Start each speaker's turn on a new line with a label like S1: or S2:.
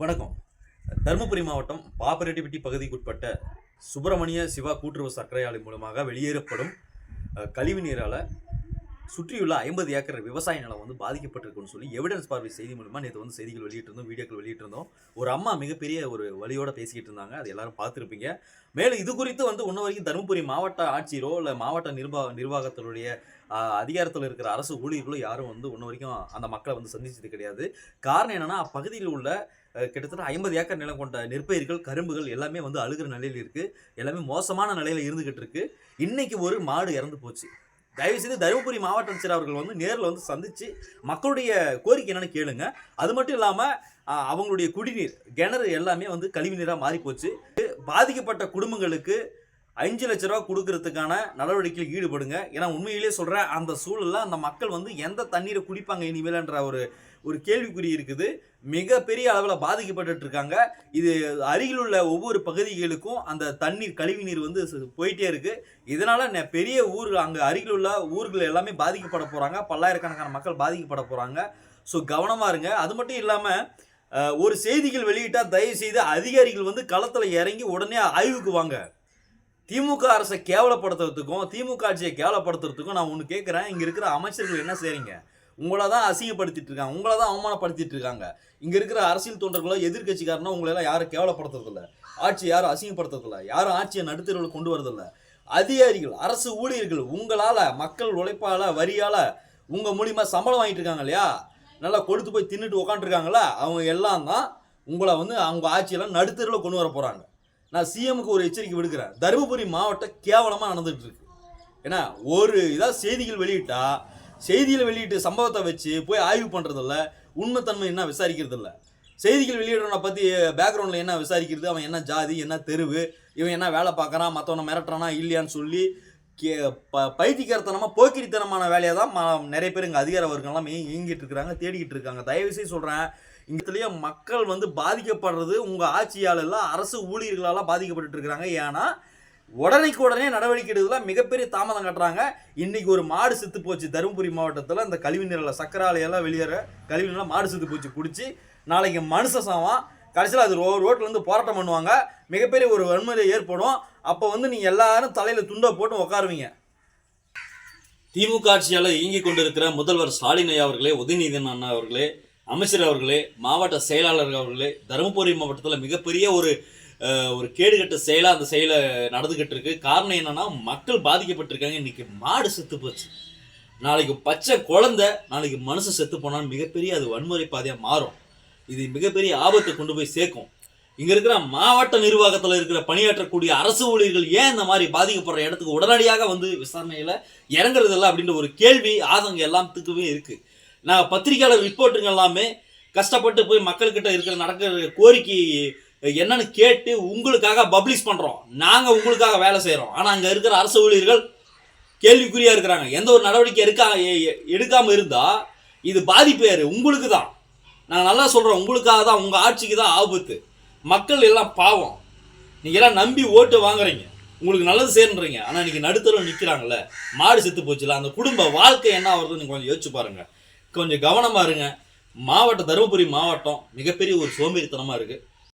S1: வணக்கம். தருமபுரி மாவட்டம் பாப்பரெட்டிப்பட்டி பகுதிக்குட்பட்ட சுப்பிரமணிய சிவா கூட்டுறவு சர்க்கரை ஆலை மூலமாக வெளியேறப்படும் கழிவு நீரால் சுற்றியுள்ள ஐம்பது ஏக்கர் விவசாய நிலம் வந்து பாதிக்கப்பட்டிருக்குன்னு சொல்லி எவிடன்ஸ் பார்வை செய்தி மூலமாக நேற்று வந்து செய்திகள் வெளியிட்டிருந்தோம் வீடியோக்கள் வெளியிட்டிருந்தோம். ஒரு அம்மா மிகப்பெரிய ஒரு வழியோட பேசிக்கிட்டு இருந்தாங்க. அது எல்லாரும் பார்த்துருப்பீங்க. மேலும் இது குறித்து வந்து இன்ன வரைக்கும் தருமபுரி மாவட்ட ஆட்சியரோ இல்லை மாவட்ட நிர்வாக நிர்வாகத்தினுடைய அதிகாரத்தில் இருக்கிற அரசு ஊழியர்களோ யாரும் வந்து இன்ன வரைக்கும் அந்த மக்களை வந்து சந்திச்சது கிடையாது. காரணம் என்னென்னா அப்பகுதியில் உள்ள கிட்டத்தட்ட ஐம்பது ஏக்கர் நிலம் கொண்ட நெற்பயிர்கள் கரும்புகள் எல்லாமே வந்து அழுகிற நிலையில் இருக்குது எல்லாமே மோசமான நிலையில் இருந்துக்கிட்டு இருக்கு. இன்னைக்கு ஒரு மாடு இறந்து போச்சு. தயவு செய்து தருமபுரி மாவட்ட ஆட்சியர் அவர்கள் வந்து நேரில் வந்து சந்திச்சு மக்களுடைய கோரிக்கை என்னன்னு கேளுங்க. அது மட்டும் இல்லாமல் அவங்களுடைய குடிநீர் கிணறு எல்லாமே வந்து கழிவு நீராக மாறி போச்சு பாதிக்கப்பட்ட குடும்பங்களுக்கு அஞ்சு லட்ச ரூபா கொடுக்கறதுக்கான நடவடிக்கையில் ஈடுபடுங்க. ஏன்னா உண்மையிலேயே சொல்கிறேன் அந்த சூழலில் அந்த மக்கள் வந்து எந்த தண்ணீரை குடிப்பாங்க இனிமேலன்ற ஒரு ஒரு கேள்விக்குறி இருக்குது. மிகப்பெரிய அளவில் பாதிக்கப்பட்டுட்டு இருக்காங்க இது அருகில் உள்ள ஒவ்வொரு பகுதிகளுக்கும் அந்த தண்ணீர் கழிவு நீர் வந்து போயிட்டே இருக்கு. இதனால பெரிய ஊர் அங்கே அருகில் உள்ள ஊர்கள் எல்லாமே பாதிக்கப்பட போகிறாங்க பல்லாயிரக்கணக்கான மக்கள் பாதிக்கப்பட போகிறாங்க ஸோ கவனமாக இருங்க. அது மட்டும் இல்லாமல் ஒரு செய்திகள் வெளியிட்டால் தயவு செய்து அதிகாரிகள் வந்து களத்தில் இறங்கி உடனே ஆய்வுக்கு வாங்க. திமுக அரசை கேவலப்படுத்துறதுக்கும் திமுக ஆட்சியை கேவலப்படுத்துறதுக்கும் நான் ஒன்று கேட்குறேன் இங்கே இருக்கிற அமைச்சர்கள் என்ன செய்கிறீங்க உங்களை தான் அசிங்கப்படுத்திட்டு இருக்காங்க. உங்களை தான் அவமானப்படுத்திட்டு இருக்காங்க. இங்கே இருக்கிற அரசியல் தொண்டர்களோ எதிர்க்கட்சிக்காரனோ உங்களெல்லாம் யாரும் கேவலப்படுத்துறதில்ல. ஆட்சி யாரும் அசிங்கப்படுத்துறதில்ல. யாரும் ஆட்சியை நடுத்தருவில் கொண்டு வரதில்ல. அதிகாரிகள் அரசு ஊழியர்கள் உங்களால் மக்கள் உழைப்பால் வரியால் உங்கள் மூலிமா சம்பளம் வாங்கிட்டு இருக்காங்க இல்லையா? நல்லா கொடுத்து போய் தின்னுட்டு உக்காந்துருக்காங்களா அவங்க எல்லாம் தான் உங்களை வந்து அவங்க ஆட்சியெல்லாம் நடுத்தருவில் கொண்டு வர போகிறாங்க நான் சிஎம்க்கு ஒரு எச்சரிக்கை விடுக்கிறேன். தருமபுரி மாவட்டம் கேவலமாக நடந்துட்டு இருக்கு ஏன்னா ஒரு இதாக செய்திகள் வெளியிட்டா செய்தியில் வெளியிட்டு சம்பவத்தை வச்சு போய் ஆய்வு பண்ணுறதில்ல உண்மைத்தன்மை என்ன விசாரிக்கிறதில்ல. செய்திகள் வெளியிடுறவனை பற்றி பேக்ரவுண்டில் என்ன விசாரிக்கிறது? அவன் என்ன ஜாதி என்ன தெருவு இவன் என்ன வேலை பார்க்குறான் மற்றவனை மிரட்டுறானா இல்லையான்னு சொல்லி கே ப பைத்தியக்காரத்தனமாக போக்கிரித்தனமான வேலையை தான் ம- நிறைய பேர் இங்கே அதிகார வர்க்கம்லாம் இயங்கிட்டு இருக்கிறாங்க தேடிக்கிட்டு இருக்காங்க. தயவு செய்து சொல்கிறேன் இங்கத்துலேயே மக்கள் வந்து பாதிக்கப்படுறது உங்கள் ஆட்சியால் எல்லாம் அரசு ஊழியர்களால் பாதிக்கப்பட்டு இருக்கிறாங்க. ஏன்னா உடனைக்கு உடனே நடவடிக்கை எடுக்கிறதுல மிகப்பெரிய தாமதம் கட்டுறாங்க. இன்னைக்கு ஒரு மாடு செத்து போச்சு. தருமபுரி மாவட்டத்தில் இந்த கழிவு நீரில் சக்கராலையெல்லாம் வெளியேற கழிவு நீரில் மாடு செத்து போச்சு. பிடிச்சி நாளைக்கு மனுஷ சாவான் கடைசியில் அது ரோ ரோட்டில் போராட்டம் பண்ணுவாங்க. மிகப்பெரிய ஒரு வன்முறை ஏற்படும். அப்போ வந்து நீங்கள் எல்லாரும் தலையில் துண்டை போட்டு உட்காருவீங்க திமுக ஆட்சியால் இயங்கிக் கொண்டிருக்கிற முதல்வர் ஸ்டாலின் ஐயா அவர்களே உதயநிதியின் அண்ணா அவர்களே அமைச்சர் அவர்களே மாவட்ட செயலாளர் அவர்களே தருமபுரி மாவட்டத்தில் மிகப்பெரிய ஒரு ஒரு கேடுகட்ட செயலாக அந்த செயலை நடந்துக்கிட்டு இருக்கு. காரணம் என்னன்னா மக்கள் பாதிக்கப்பட்டிருக்காங்க. இன்னைக்கு மாடு செத்து போச்சு. நாளைக்கு பச்சை குழந்தை நாளைக்கு மனுஷன் செத்து போனால் மிகப்பெரிய அது வன்முறை பாதையாக மாறும். இது மிகப்பெரிய ஆபத்தை கொண்டு போய் சேர்க்கும். இங்கே இருக்கிற மாவட்ட நிர்வாகத்தில் இருக்கிற பணியாற்றக்கூடிய அரசு ஊழியர்கள் ஏன் இந்த மாதிரி பாதிக்கப்படுற இடத்துக்கு உடனடியாக வந்து விசாரணையில் இறங்குறதில்ல அப்படின்ற ஒரு கேள்வி ஆதங்கம் எல்லாத்துக்குமே இருக்குது நான் பத்திரிகையாளர் ரிப்போர்ட்டுங்க எல்லாமே கஷ்டப்பட்டு போய் மக்கள்கிட்ட இருக்கிற நடக்கிற கோரிக்கை என்னன்னு கேட்டு உங்களுக்காக பப்ளிஷ் பண்ணுறோம் நாங்கள் உங்களுக்காக வேலை செய்கிறோம் ஆனால் அங்கே இருக்கிற அரசு ஊழியர்கள் கேள்விக்குறியாக இருக்கிறாங்க. எந்த ஒரு நடவடிக்கை எடுக்கா எ- இருந்தால் இது பாதிப்பு யாரு உங்களுக்கு தான் நாங்கள் நல்லா சொல்கிறேன் உங்களுக்காக தான் உங்கள் ஆட்சிக்கு தான் ஆபத்து. மக்கள் எல்லாம் பாவம். நீங்கள் எல்லாம் நம்பி ஓட்டு வாங்குறீங்க. உங்களுக்கு நல்லது செய்யறீங்க. ஆனால் இன்றைக்கி நடுத்தரம் நிக்கிறாங்கல்ல மாடு செத்து போச்சுல அந்த குடும்ப வாழ்க்கை என்ன ஆகுறதுன்னு கொஞ்சம் யோசிச்சு பாருங்கள் கொஞ்சம் கவனமாக இருங்க. மாவட்டம் தருமபுரி மாவட்டம் மிகப்பெரிய ஒரு சோம்பேறித்தனமாக இருக்குது